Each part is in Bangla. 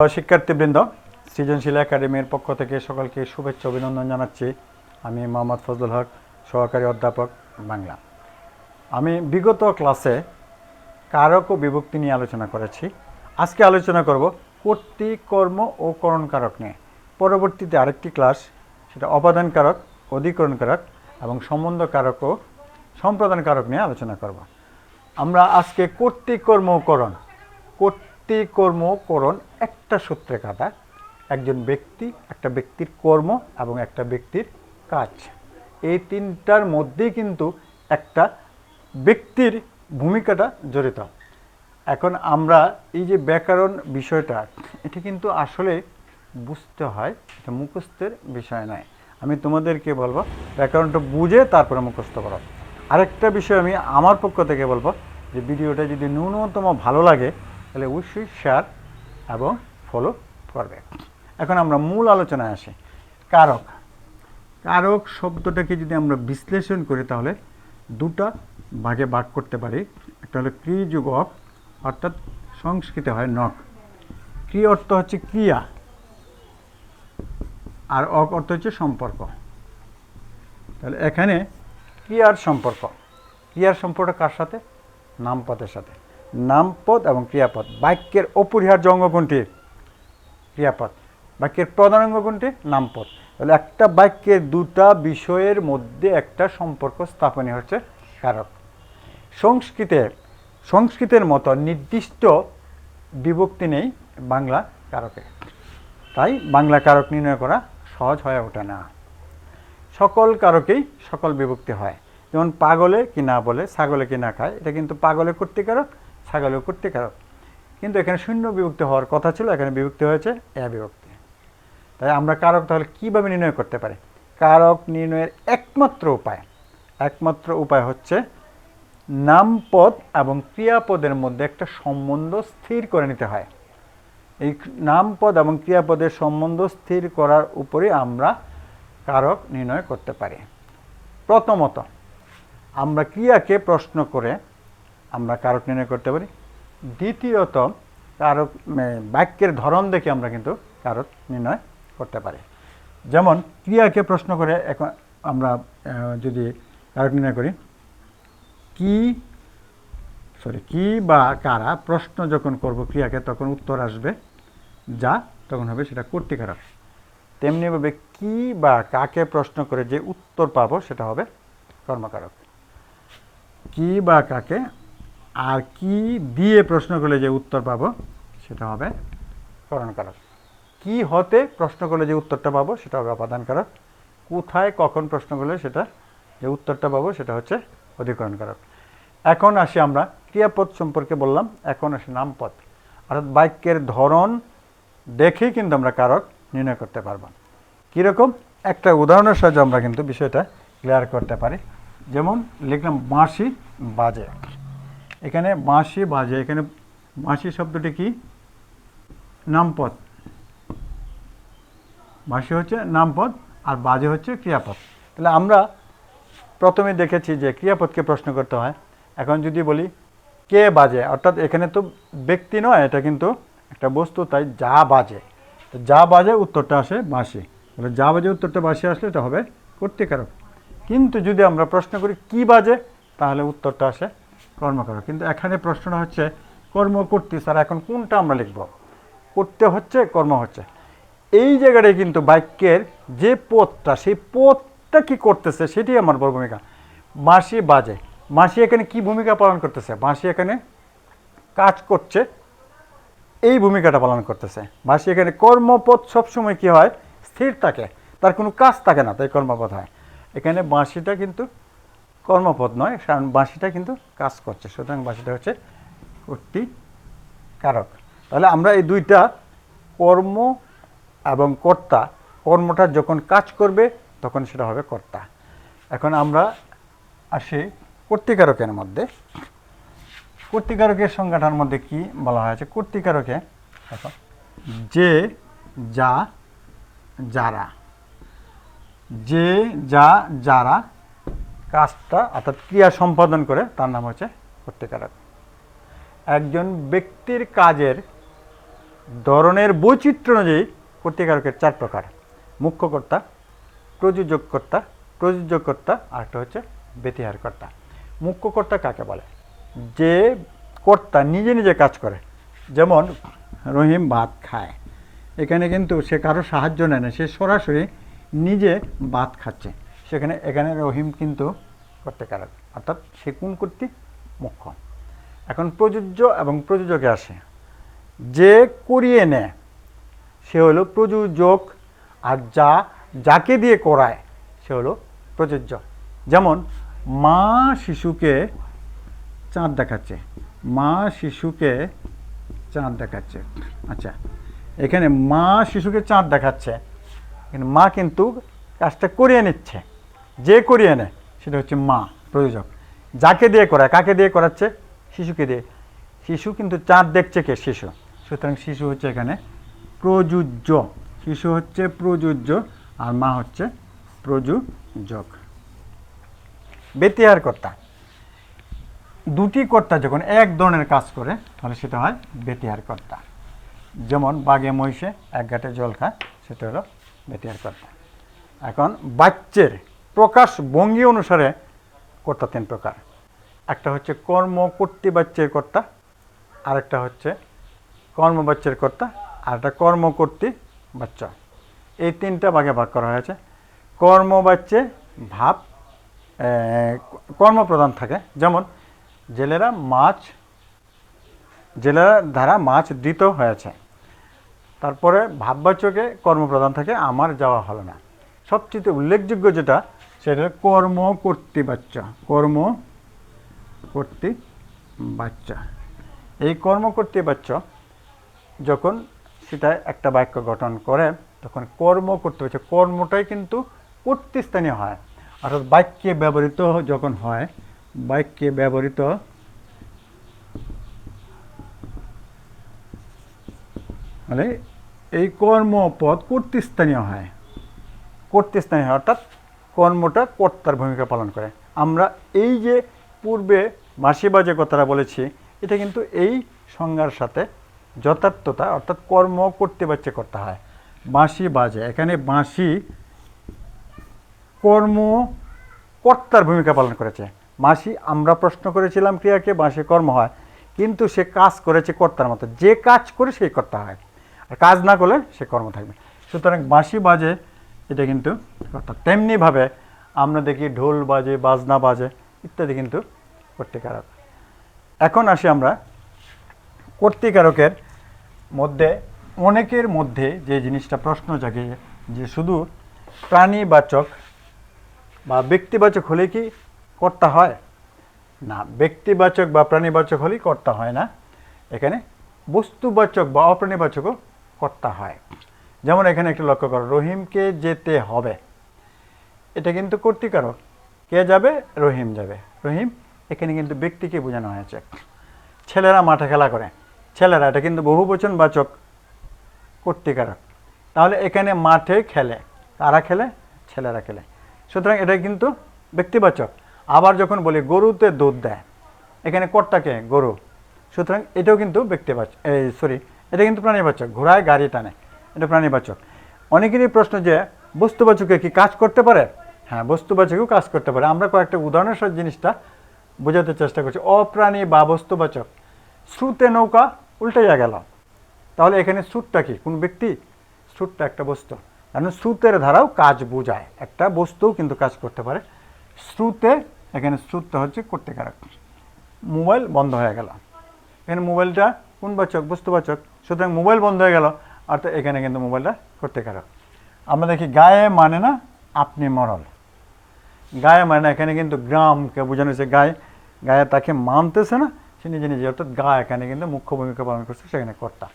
শিক্ষার্থীবৃন্দ, সৃজনশীল একাডেমির পক্ষ থেকে সকলকে শুভেচ্ছা, অভিনন্দন জানাচ্ছি। আমি মোহাম্মদ ফজলুল হক, সহকারী অধ্যাপক বাংলা। আমি বিগত ক্লাসে কারক ও বিভক্তি নিয়ে আলোচনা করেছি। আজকে আলোচনা করব কর্তৃক কর্ম ও করণ কারক নিয়ে। পরবর্তীতে আরেকটি ক্লাস, সেটা অপাদান কারক, অধিকরণ কারক এবং সম্বন্ধ কারক ও সম্প্রদান কারক নিয়ে আলোচনা করব। আমরা আজকে কর্তৃক কর্ম ও করণ কর্তৃকর্ম করণ একটা সূত্রে কাটা। একজন ব্যক্তি, একটা ব্যক্তির কর্ম এবং একটা ব্যক্তির কাজ। এই তিনটার মধ্যেই কিন্তু একটা ব্যক্তির ভূমিকাটা জড়িত। এখন আমরা এই যে ব্যাকরণ বিষয়টা, এটা কিন্তু আসলে বুঝতে হয়, এটা মুখস্থের বিষয় নয়। আমি তোমাদেরকে বলব, ব্যাকরণটা বুঝে তারপরে মুখস্থ করো। আরেকটা বিষয় আমি আমার পক্ষ থেকে বলব, যে ভিডিওটা যদি ন্যূনতম ভালো লাগে তাহলে অবশ্যই শেয়ার এবং ফলো করবে। এখন আমরা মূল আলোচনায় আসি। কারক। কারক শব্দটাকে যদি আমরা বিশ্লেষণ করি তাহলে দুটা ভাগে ভাগ করতে পারি। একটা হলো ক্রিযুগক অর্থাৎ সংস্কৃতে হয় নক ক্রি অর্থ হচ্ছে ক্রিয়া। আর অক অর্থ হচ্ছে সম্পর্ক। তাহলে এখানে ক্রিয়ার সম্পর্ক। ক্রিয়ার সম্পর্ক কার সাথে? নামপদের সাথে। নামপদ এবং ক্রিয়াপদ। বাক্যের অপরিহার্য অঙ্গ কোনটি? ক্রিয়াপদ। বাক্যের প্রধান অঙ্গ কোনটি? নামপদ। তাহলে একটা বাক্যের দুটা বিষয়ের মধ্যে একটা সম্পর্ক স্থাপনই হচ্ছে কারক। সংস্কৃতে, সংস্কৃতের মতো নির্দিষ্ট বিভক্তি নেই বাংলা কারকে। তাই বাংলা কারক নির্ণয় করা সহজ হয়ে ওঠে না। সকল কারকেই সকল বিভক্তি হয়। যেমন পাগলে কি না বলে, ছাগলে কি না খায়, এটা কিন্তু পাগলে কর্তৃকারক ছাগলেও কর্তৃকারক কিন্তু এখানে শূন্য বিভক্তি হওয়ার কথা ছিল, এখানে বিভক্তি হয়েছে এ বিভক্তি। তাই আমরা কারক তাহলে কীভাবে নির্ণয় করতে পারি? কারক নির্ণয়ের একমাত্র উপায়। একমাত্র উপায় হচ্ছে নামপদ এবং ক্রিয়াপদের মধ্যে একটা সম্বন্ধ স্থির করে নিতে হয়। এই নামপদ এবং ক্রিয়াপদের সম্বন্ধ স্থির করার উপরে আমরা কারক নির্ণয় করতে পারি। প্রথমত, আমরা ক্রিয়াকে প্রশ্ন করে আমরা কারক নির্ণয় করতে পারি। দ্বিতীয়ত, কারক বাক্যের ধরন দেখে আমরা কিন্তু কারক নির্ণয় করতে পারি। যেমন, ক্রিয়াকে প্রশ্ন করে এখন আমরা যদি কারক নির্ণয় করি, কি সরি কি বা কারা প্রশ্ন যখন করব ক্রিয়াকে, তখন উত্তর আসবে যা তখন হবে সেটা কর্তৃকারক। তেমনিভাবে কি বা কাকে প্রশ্ন করে যে উত্তর পাবো সেটা হবে কর্মকারক। কি বা কাকে আর কি দিয়ে প্রশ্ন করলে যে উত্তর পাবো, সেটা হবে করণকারক কি হতে প্রশ্ন করলে যে উত্তরটা পাবো, সেটা হবে অপাদানকারক কোথায় কখন প্রশ্ন করলে সেটা যে উত্তরটা পাবো, সেটা হচ্ছে অধিকরণকারক এখন আসি আমরা ক্রিয়াপদ সম্পর্কে বললাম, এখন আসি নামপদ। অর্থাৎ বাক্যের ধরন দেখেই কিন্তু আমরা কারক নির্ণয় করতে পারব। কীরকম? একটা উদাহরণের সাহায্যে আমরা কিন্তু বিষয়টা ক্লিয়ার করতে পারি। যেমন লিখলাম বাঁশি বাজে। এখানে বাঁশি বাজে, এখানে বাঁশি শব্দটি কি? নামপদ। বাঁশি হচ্ছে নামপদ আর বাজে হচ্ছে ক্রিয়াপদ। তাহলে আমরা প্রথমে দেখেছি যে ক্রিয়াপদকে প্রশ্ন করতে হয়। এখন যদি বলি কে বাজে, অর্থাৎ এখানে তো ব্যক্তি নয়, এটা কিন্তু একটা বস্তু, তাই যা বাজে। তো যা বাজে উত্তরটা আসে বাঁশি। তাহলে যা বাজে উত্তরটা বাঁশি আসলে এটা হবে কর্তৃকারক। কিন্তু যদি আমরা প্রশ্ন করি কি বাজে, তাহলে উত্তরটা আসে কর্মকারক কিন্তু এখানে প্রশ্নটা হচ্ছে, কর্ম করতে স্যার এখন কোনটা আমরা লিখব? করতে হচ্ছে, কর্ম হচ্ছে। এই জায়গাটায় কিন্তু বাক্যের যে পথটা, সেই পথটা কি করতেছে সেটি আমার বড় ভূমিকা। বাঁশি বাজে। বাঁশি এখানে কি ভূমিকা পালন করতেছে? বাঁশি এখানে কাজ করছে, এই ভূমিকাটা পালন করতেছে। বাঁশি এখানে কর্মপথ সবসময় কি হয়? স্থির থাকে। তার কোনো কাজ থাকে না, তাই কর্মপথ হয়। এখানে বাঁশিটা কিন্তু কর্মপথ নয় কারণ বাঁশিটা কিন্তু কাজ করছে। সুতরাং বাঁশিটা হচ্ছে কর্তৃ কারক। তাহলে আমরা এই দুইটা কর্ম এবং কর্তা, কর্মটা যখন কাজ করবে, তখন সেটা হবে কর্তা। এখন আমরা আসি কর্তৃকারকের মধ্যে। কর্তৃকারকের সংজ্ঞাটার মধ্যে কি বলা হয়েছে? কর্তৃকারকে, দেখো, যে, যা, যারা। যে, যা, যারা কাজটা অর্থাৎ ক্রিয়া সম্পাদন করে, তার নাম হচ্ছে কর্তৃকারক একজন ব্যক্তির কাজের ধরনের বৈচিত্র্য অনুযায়ী কর্তৃকারকের চার প্রকার। মুখ্য কর্তা প্রযোজক কর্তা প্রযোজক কর্তা আর একটা হচ্ছে ব্যতিহার কর্তা মুখ্য কর্তা কাকে বলে? যে কর্তা নিজে নিজে কাজ করে। যেমন রহিম ভাত খায়। এখানে কিন্তু সে কারও সাহায্য নেয় না, সে সরাসরি নিজে ভাত খাচ্ছে। সেখানে, এখানে রহিম কিন্তু কর্তৃকারক অর্থাৎ সে কোন কর্তৃক মুখ্য। এখন প্রযোজ্য এবং প্রযোজকে আসে। যে করিয়ে নেয়, সে হলো প্রযোজক, আর যা, যাকে দিয়ে করায়, সে হলো প্রযোজ্য। যেমন, মা শিশুকে চাঁদ দেখাচ্ছে, মা শিশুকে চাঁদ দেখাচ্ছে। আচ্ছা এখানে মা শিশুকে চাঁদ দেখাচ্ছে মা কিন্তু কাজটা করিয়ে নিচ্ছে। যে করিয়ে নেয় সেটা হচ্ছে মা, প্রযোজক। যাকে দিয়ে করায়, কাকে দিয়ে করাচ্ছে? শিশুকে দিয়ে। শিশু কিন্তু চাঁদ দেখছে কে? শিশু। সুতরাং শিশু হচ্ছে এখানে প্রযোজ্য। শিশু হচ্ছে প্রযোজ্য আর মা হচ্ছে প্রযোজক। বেতিয়ার কর্তা। দুটি কর্তা যখন এক ধরনের কাজ করে, তাহলে সেটা হয় বেতিয়ার কর্তা। যেমন বাঘে, মহিষে এক ঘাটে জল খায়, সেটা হলো বেতিয়ার কর্তা। এখন বাচ্চের প্রকাশ ভঙ্গি অনুসারে কর্তা তিন প্রকার। একটা হচ্ছে কর্ম কর্তৃবাচ্যের কর্তা, আরেকটা হচ্ছে কর্মবাচ্যের কর্তা আর একটা কর্মকর্তী বাচ্চা এই তিনটা ভাগে ভাগ করা হয়েছে। কর্মবাচ্যে ভাব কর্মপ্রধান থাকে। যেমন, জেলেরা মাছ, জেলেরা দ্বারা মাছ দিত হয়েছে। তারপরে ভাববাচকে কর্মপ্রধান থাকে, আমার যাওয়া হলো না। সবচেয়ে উল্লেখযোগ্য যেটা সেটা কর্ম কর্ম কর্তৃবাচ্য কর্ম কর্তৃ বাচ্চা। এই কর্ম কর্তৃবাচ্য যখন সেটা একটা বাক্য গঠন করে, তখন কর্ম করতে হচ্ছে কর্মটাই কিন্তু কর্তৃস্থানীয় হয়। অর্থাৎ বাক্যে ব্যবহৃত যখন হয়, বাক্যে ব্যবহৃত মানে এই কর্মপদ কর্তৃস্থানীয় হয়। কর্তৃস্থানীয় অর্থাৎ কর্মটা কর্তার ভূমিকা পালন করে। আমরা এই যে পূর্বে বাঁশি বাজে কথাটা বলেছি, এটা কিন্তু এই সংজ্ঞার সাথে যথার্থতা, অর্থাৎ কর্ম করতে বাচ্চা করতে হয়। বাঁশি বাজে এখানে বাঁশি কর্ম কর্তার ভূমিকা পালন করেছে। বাঁশি আমরা প্রশ্ন করেছিলাম ক্রিয়াকে, বাঁশি কর্ম হয়। কিন্তু সে কাজ করেছে কর্তার মতো। যে কাজ করে সেই কর্তা হয়। আর কাজ না করলে সে কর্ম থাকবে সুতরাং বাঁশি বাজে এটা কিন্তু অর্থাৎ তেমনিভাবে আমরা দেখি ঢোল বাজে, বাজনা বাজে, ইত্যাদি কিন্তু কর্তৃকারক। এখন আসি আমরা কর্তৃকারকের মধ্যে, অনেকের মধ্যে যে জিনিসটা প্রশ্ন জাগে যে শুধু প্রাণীবাচক বা ব্যক্তিবাচক হলে কি কর্তা হয়? না, ব্যক্তিবাচক বা প্রাণীবাচক হলেই কর্তা হয় না। এখানে বস্তুবাচক বা অপ্রাণীবাচকও কর্তা হয়। যেমন এখানে একটু লক্ষ্য করো, রহিমকে যেতে হবে। এটা কিন্তু কর্তৃকারক। কে যাবে? রহিম যাবে। রহিম, এখানে কিন্তু ব্যক্তিকে বোঝানো হয়েছে। ছেলেরা মাঠে খেলা করে। ছেলেরা, এটা কিন্তু বহুবচন বাচক কর্তৃকারক। তাহলে এখানে মাঠে খেলে। তারা খেলে? ছেলেরা খেলে। সুতরাং এটা কিন্তু ব্যক্তিবাচক। আবার যখন বলি, গরুতে দুধ দেয়। এখানে কর্তাকে গরু। সুতরাং এটাও কিন্তু ব্যক্তিবাচক। এই সরি এটা কিন্তু প্রাণীবাচক। ঘোড়ায় গাড়ি টানে। এটা প্রাণীবাচক। অনেকেরই প্রশ্ন যে, বস্তুবাচকে কি কাজ করতে পারে? হ্যাঁ বস্তুবাচকেও কাজ করতে পারে। আমরা কয়েকটা উদাহরণের সাথে জিনিসটা বোঝাতে চেষ্টা করছি। অপ্রাণী বা বস্তুবাচক। স্রোতে নৌকা উল্টাইয়া গেল। তাহলে এখানে স্রোতটা কি? কোন ব্যক্তি? স্রোতটা একটা বস্তু। কারণ স্রোতের ধারাও কাজ বোঝায়। একটা বস্তুও কিন্তু কাজ করতে পারে। স্রোতে, এখানে স্রোতটা হচ্ছে কর্তৃকারক। মোবাইল বন্ধ হয়ে গেল। এখানে মোবাইলটা কোন বাচক? বস্তুবাচক। সুতরাং মোবাইল বন্ধ হয়ে গেল। অর্থাৎ এখানে কিন্তু মোবাইলটা কর্তৃকারক আমরা দেখি গায়ে মানে না আপনি মরল। গায়ে মানে না, এখানে কিন্তু গ্রামকে বোঝানো হয়েছে গায়ে। গায়ে তাকে মানতেছে না, সে নিজে নিজে, অর্থাৎ গা এখানে কিন্তু মুখ্য ভূমিকা পালন করছে সেখানে কর্তা।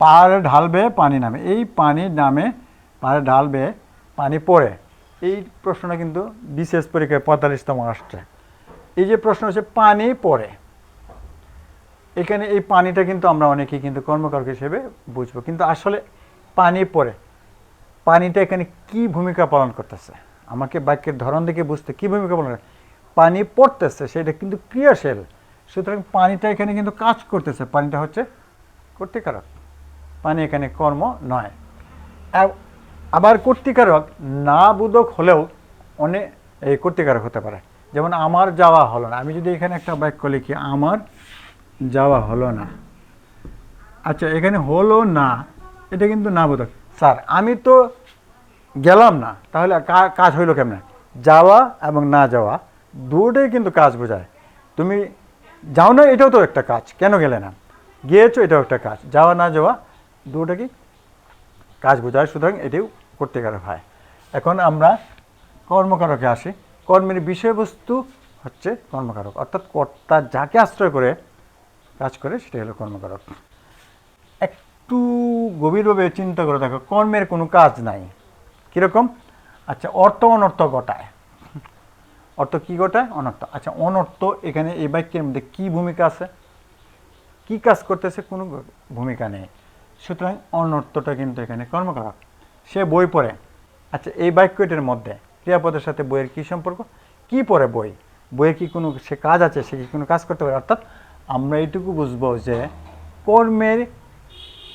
পাহাড়ে ঢালবে, পানি নামে। এই পানি নামে, পাহাড়ে ঢালবে, পানি পড়ে। এই প্রশ্নটা কিন্তু বিশেষ পরীক্ষায় পঁয়তাল্লিশতম আসছে। এই যে প্রশ্ন হচ্ছে, পানি পড়ে। এখানে এই পানিটা কিন্তু আমরা অনেকেই কিন্তু কর্মকারক হিসেবে বুঝব। কিন্তু আসলে পানি পড়ে পানিটা এখানে কি ভূমিকা পালন করতেছে? আমাকে বাক্যের ধরন দেখে বুঝতে কি ভূমিকা পালন করে? পানি পড়তেছে, সেটা কিন্তু ক্রিয়াশীল। সুতরাং পানিটা এখানে কিন্তু কাজ করতেছে। পানিটা হচ্ছে কর্তৃকারক। পানি এখানে কর্ম নয়। আব- আবার কর্তিকারক না বোধক হলেও অনেক এই কর্তিকারক হতে পারে। যেমন, আমার যাওয়া হলো না। আমি যদি এখানে একটা বাক্য লিখি, আমার যাওয়া হলো না। আচ্ছা এখানে হলো না, এটা কিন্তু না বোধক স্যার, আমি তো গেলাম না, তাহলে কাজ হইল কেমনে? যাওয়া এবং না যাওয়া, দুটোই কিন্তু কাজ বোঝায়। তুমি যাও না, এটাও তো একটা কাজ, কেন গেলে না? গিয়েছো, এটাও একটা কাজ, যাওয়া না যাওয়া দুটো কি কাজ বোঝায়, সুতরাং এটিও কর্তৃকারক হয়। এখন আমরা কর্মকারকে আসি। কর্মের বিষয়বস্তু হচ্ছে কর্মকারক, অর্থাৎ কর্তা যাকে আশ্রয় করে কাজ করে, সেটাই হলো কর্মকারক একটু গভীরভাবে চিন্তা করে দেখো, কর্মের কোনো কাজ নাই। কীরকম? আচ্ছা অর্থ অনর্থ ঘটায়। অর্থ কি ঘটায়? অনর্থ। আচ্ছা অনর্থ এখানে এই বাক্যের মধ্যে কি ভূমিকা আছে? কি কাজ করতেছে? কোনো ভূমিকা নেই। সুতরাং অনর্থটা কিন্তু এখানে কর্মকারক সে বই পড়ে। আচ্ছা এই বাক্যটির মধ্যে ক্রিয়াপদের সাথে বইয়ের কি সম্পর্ক? কি পড়ে বই? বইয়ের কি কোনো সে কাজ আছে? সে কি কোনো কাজ করতে পারে? অর্থাৎ আমরা এইটুকু বুঝব যে কর্মের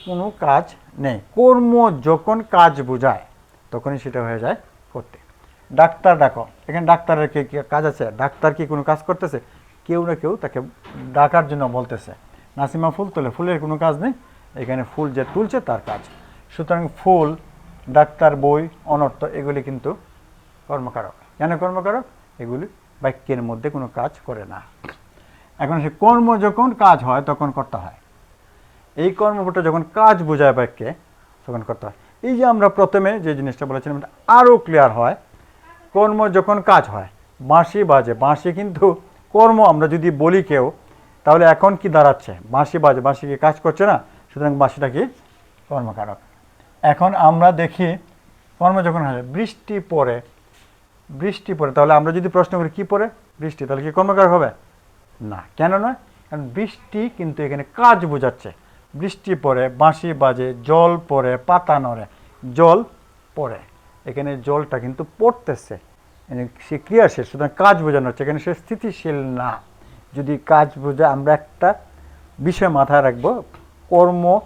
কোনো কাজ নেই। কর্ম যখন কাজ বোঝায়, তখনই সেটা হয়ে যায় করতে। ডাক্তার ডাকো। এখানে ডাক্তারের কি কাজ আছে? ডাক্তার কি কোনো কাজ করতেছে? কেউ না কেউ তাকে ডাকার জন্য বলতেছে। নাসিমা ফুল তোলে, ফুলের কোনো কাজ নেই। এখানে ফুল যে তুলছে তার কাজ। সুতরাং ফুল, ডাক্তার, বই, অনর্থ, এগুলি কিন্তু কর্মকারক। কেন কর্মকারক? এগুলি বাক্যের মধ্যে কোনো কাজ করে না। এখন সে কর্ম যখন কাজ হয়, তখন করতে হয়। এই কর্মটা যখন কাজ বোঝায় বাক্যে, তখন করতে হয়। এই যে আমরা প্রথমে যে জিনিসটা বলেছিলাম আরও ক্লিয়ার হয়। কর্ম যখন কাজ হয়, বাঁশি বাজে। বাঁশি কিন্তু কর্ম আমরা যদি বলি কেউ, তাহলে এখন কি দাঁড়াচ্ছে? বাঁশি বাজে। বাঁশি কি কাজ করছে না? সুতরাং বাঁশিটা কি কর্মকারক। এখন আমরা দেখি কর্ম যখন হয়, বৃষ্টি পড়ে। বৃষ্টি পড়ে, তাহলে আমরা যদি প্রশ্ন করি, কী পড়ে? বৃষ্টি, তাহলে কি কর্মকারক হবে? না। কেন নয়? কারণ বৃষ্টি কিন্তু এখানে কাজ বোঝাচ্ছে। বৃষ্টি পড়ে, বাঁশি বাজে, জল পড়ে, পাতা নড়ে, জল পড়ে। এখানে জলটা কিন্তু পড়তেছে। সে ক্রিয়াশীল, সুতরাং কাজ বোঝানো হচ্ছে। এখানে সে স্থিতিশীল না। যদি কাজ বোঝা আমরা একটা বিষয় মাথায় রাখব। কর্ম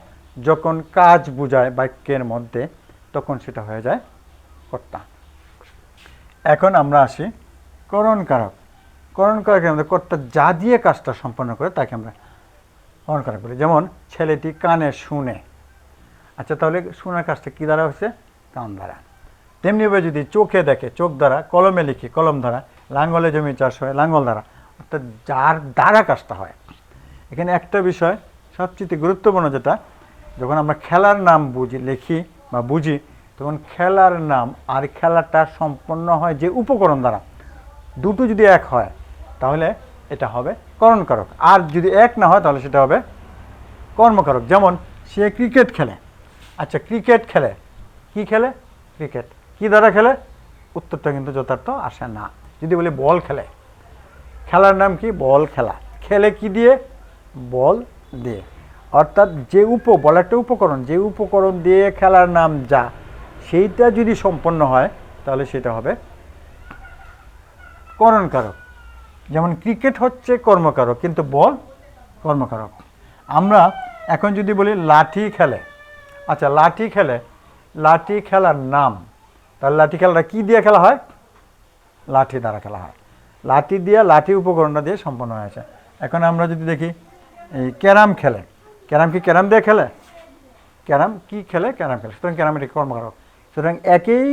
যখন কাজ বোঝায় বাক্যের মধ্যে, তখন সেটা হয়ে যায় কর্তা। এখন আমরা আসি করণকারক। করণকারকের মধ্যে কর্তা যা দিয়ে কাজটা সম্পন্ন করে তাকে আমরা করণকারক বলি যেমন ছেলেটি কানে শুনে। আচ্ছা তাহলে শোনার কাজটা কী দ্বারা হচ্ছে কান দ্বারা। তেমনিভাবে যদি চোখে দেখে, চোখ দ্বারা, কলমে লিখি, কলম দ্বারা, লাঙ্গলে জমি চাষ হয়, লাঙ্গল দ্বারা, অর্থাৎ যার দ্বারা কাজটা হয়। এখানে একটা বিষয় সবচেয়ে গুরুত্বপূর্ণ যেটা, যখন আমরা খেলার নাম বুঝি, লিখি বা বুঝি, তখন খেলার নাম আর খেলাটা সম্পন্ন হয় যে উপকরণ দ্বারা। দুটো যদি এক হয় তাহলে এটা হবে করণকারক। আর যদি এক না হয়, তাহলে সেটা হবে কর্মকারক। যেমন, সে ক্রিকেট খেলে। আচ্ছা ক্রিকেট খেলে। কি খেলে? ক্রিকেট। কি দ্বারা খেলে? উত্তরটা কিন্তু যথার্থ আসে না। যদি বলি বল খেলে। খেলার নাম কি? বল খেলা। খেলে কি দিয়ে? বল দিয়ে। অর্থাৎ যে উপ, বল একটা উপকরণ। যে উপকরণ দিয়ে খেলার নাম যা, সেইটা যদি সম্পন্ন হয়, তাহলে সেটা হবে করণকারক। যেমন ক্রিকেট হচ্ছে কর্মকারক, কিন্তু বল কর্মকারক। আমরা এখন যদি বলি লাঠি খেলে আচ্ছা লাঠি খেলে, লাঠি খেলার নাম, তাহলে লাঠি খেলাটা কী দিয়ে খেলা হয়? লাঠি দ্বারা খেলা হয়। লাঠি দিয়ে লাঠি উপকরণটা দিয়ে সম্পন্ন হয়েছে এখন আমরা যদি দেখি, এই ক্যারাম খেলে, ক্যারাম কি ক্যারাম দিয়ে খেলে? ক্যারাম কি খেলে? ক্যারাম খেলে। সুতরাং ক্যারাম এটি কর্মকারক। সুতরাং একই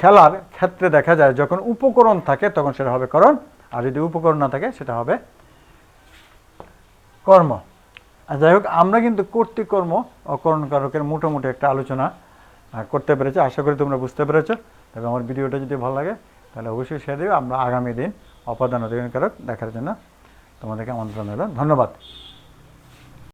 খেলার ক্ষেত্রে দেখা যায়, যখন উপকরণ থাকে তখন সেটা হবে করণ আর যদি উপকরণ না থাকে, সেটা হবে কর্ম। যাই হোক, আমরা কিন্তু কর্তৃকর্ম অকরণ কারকের মোটামুটি একটা আলোচনা করতে পেরেছি। আশা করি তোমরা বুঝতে পেরেছ। তবে আমার ভিডিওটা যদি ভালো লাগে, তাহলে অবশ্যই শেয়ার দেবে আমরা আগামী দিন অপাদান অধিকারক দেখার জন্য তোমাদেরকে আমন্ত্রণ ধন্যবাদ।